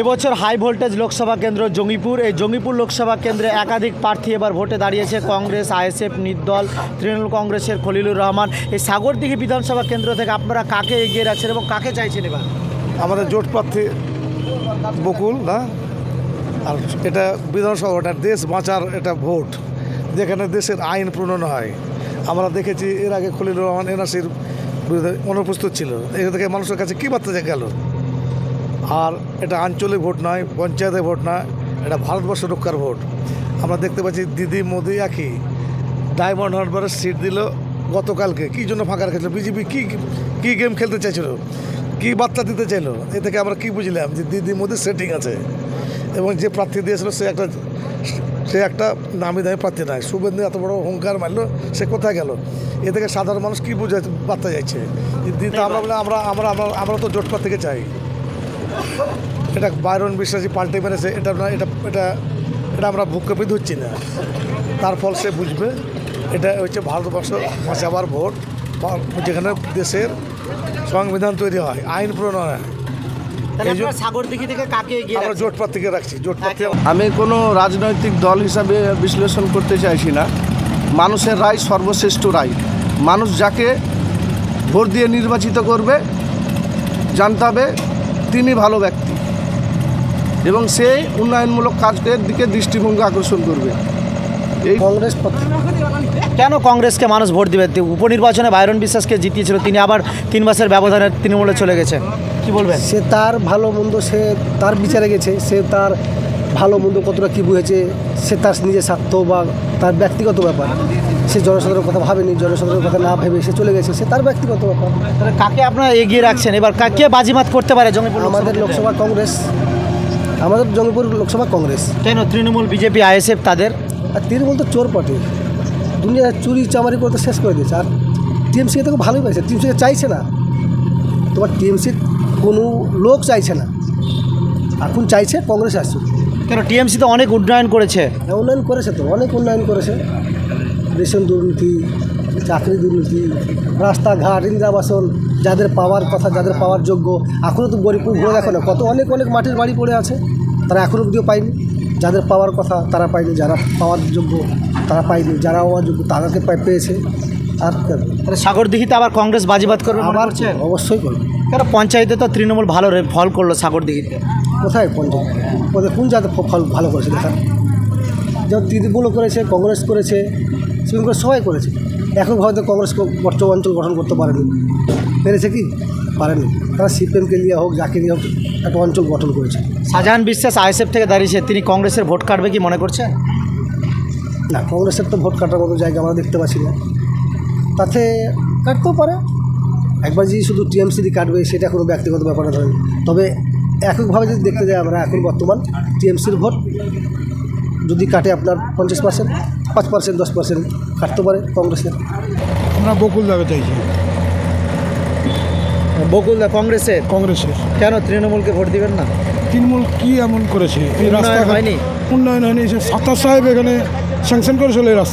এবছর high voltage Lok Sabha কেন্দ্র জঙ্গিপুর। এই জঙ্গিপুর লোকসভা কেন্দ্রে একাধিক প্রার্থী এবার ভোটে দাঁড়িয়েছে। কংগ্রেস, আইএসএফ, নির্দল, তৃণমূল কংগ্রেসের খলিলুর রহমান। এই সাগরদিঘি বিধানসভা কেন্দ্র থেকে আপনারা কাকে এগিয়ে রাখছেন এবং কাকে চাইছেন এবার? আমাদের জোট প্রার্থী বকুল, না? আর এটা বিধানসভা এটা দেশ বাঁচার এটা ভোট, যেখানে দেশের আইন প্রণয়ন হয়। আমরা দেখেছি এর আগে খলিলুর রহমান এনআসির বিরুদ্ধে অনুপস্থিত ছিল। এখান থেকে মানুষের কাছে কী বার্তা গেল? আর এটা আঞ্চলিক ভোট নয় পঞ্চায়েতের ভোট নয় এটা ভারতবর্ষ রক্ষার ভোট। আমরা দেখতে পাচ্ছি দিদি মোদি একই। ডায়মন্ড হারবারের সিট দিল গতকালকে। কী জন্য ফাঁকা রেখেছিল? বিজেপি কী কী গেম খেলতে চাইছিল? কী বার্তা দিতে চাইলো? এ থেকে আমরা কী বুঝলাম যে দিদি মোদির সেটিং আছে? এবং যে প্রার্থী দিয়েছিল সে একটা সে একটা নামি দামি প্রার্থী নয়। শুভেন্দু এত বড় হুঙ্কার মারলো সে কোথায় গেল? এ থেকে সাধারণ মানুষ কী বুঝে বার্তা যাচ্ছে দিদি আমরা বলে আমরা আমরা আমরা আমরা তো জোট প্রার্থীকে চাই। এটা বাইরন বিশ্বাসী পাল্টে মেরেছে এটা না এটা এটা এটা আমরা ভূক্ষেপে ধরছি না। তার ফল সে বুঝবে। এটা হচ্ছে ভারতবর্ষ বাঁচাবার ভোট। যেখানে দেশের সংবিধান তৈরি হয় আইন প্রণয়ন হয়। প্রার্থী আমি কোনো রাজনৈতিক দল হিসাবে বিশ্লেষণ করতে চাইছি না। মানুষের রায় সর্বশ্রেষ্ঠ রায়। মানুষ যাকে ভোট দিয়ে নির্বাচিত করবে জানতে হবে তিনি ভালো ব্যক্তি। এবং সে উন্নয়নমূলক কাজের দিকে দৃষ্টিভঙ্গি আকর্ষণ করবে। এই কংগ্রেস কেন কংগ্রেসকে মানুষ ভোট দিবে? উপনির্বাচনে বাইরন বিশ্বাসকে জিতিয়েছিল তিনি আবার তিন মাসের ব্যবধানে তৃণমূলে চলে গেছেন কি বলবেন? সে তার ভালো মন্দ সে তার বিচারে গেছে সে তার ভালো মন্দ কতটা কী বুঝেছে সে তার নিজের স্বার্থ বা তার ব্যক্তিগত ব্যাপার। সে জনসাধারণের কথা ভাবেনি জনসাধারণের কথা না ভেবে সে চলে গেছে। সে তার ব্যক্তিগত ব্যাপার। কাকে আপনারা এগিয়ে রাখছেন? এবার কাকে বাজিমাত করতে পারে জঙ্গিপুর আমাদের লোকসভা কংগ্রেস। আমাদের জঙ্গিপুর লোকসভা কংগ্রেস। কেন? তৃণমূল বিজেপি আইএসএফ তাদের? আর তৃণমূল তো চোর পার্টি। দুনিয়া চুরি চামারি করতে শেষ করে দিয়েছে। আর টিএমসি তো ভালোই পাইছে। টিএমসিকে চাইছে না। তোমার টিএমসি কোনো লোক চাইছে না। এখন চাইছে কংগ্রেস আসছে কেন? টিএমসি তো অনেক উন্নয়ন করেছে। হ্যাঁ, উন্নয়ন করেছে তো। অনেক উন্নয়ন করেছে। রেশন দুর্নীতি চাকরি দুর্নীতি রাস্তাঘাট ইন্দ্রাবাসন যাদের পাওয়ার কথা যাদের পাওয়ার যোগ্য এখনও তো গরিবপুর ঘুরে দেখো না কত অনেক অনেক মাটির বাড়ি পড়ে আছে তারা এখনও অব্দিও পায়নি। যাদের পাওয়ার কথা তারা পায়নি যারা পাওয়ার যোগ্য তারা পায়নি যারা হওয়ার যোগ্য তাদেরকে পেয়েছে। আর? তাহলে সাগরদিঘিতে আবার কংগ্রেস বাজিবাদ করবে আবার? অবশ্যই করবে। কেন পঞ্চায়েতে তো তৃণমূল ভালো রে- ফল করল সাগরদিঘিতে? কোথায় পঞ্চায়েত? ওদের কোন জায়গাতে ফ- ফল ভালো করেছে দেখা? যেমন তৃণমূলও করেছে কংগ্রেস করেছে সেরকম করে সবাই করেছে। এখন হয়তো কংগ্রেস কো- অঞ্চল গঠন করতে পারেনি। পেরেছে কি? পারেনি। তারা সিপিএমকে নিয়ে হোক যাকে নিয়ে হোক একটা অঞ্চল গঠন করেছে। শাহজাহান বিশ্বাস আইএসএফ থেকে দাঁড়িয়েছে তিনি কংগ্রেসের ভোট কাটবে কি মনে করছেন না কংগ্রেসের তো ভোট কাটার মতো জায়গা আমরা দেখতে পাচ্ছি না। তাতে কাটতেও পারে। একবার যদি শুধু টিএমসি কাটবে সেটা কোনো ব্যক্তিগত ব্যাপার না তবে এককভাবে যদি দেখতে যাই আমরা এখন বর্তমান টিএমসির ভোট যদি কাটে আপনার পঞ্চাশ পার্সেন্ট। পাঁচ পার্সেন্ট দশ পার্সেন্ট কাটতে পারে কংগ্রেসের। আমরা বকুল দাবে চাইছি। বকুলদা কংগ্রেসের? কংগ্রেসের। কেন তৃণমূলকে ভোট দিবেন না? তৃণমূল কি এমন করেছে? এই উন্নয়ন রাস্তা হয়নি? উন্নয়ন হয়নি সাতাশ সাহেব এখানে স্যাংশন করেছিল এই রাস্তা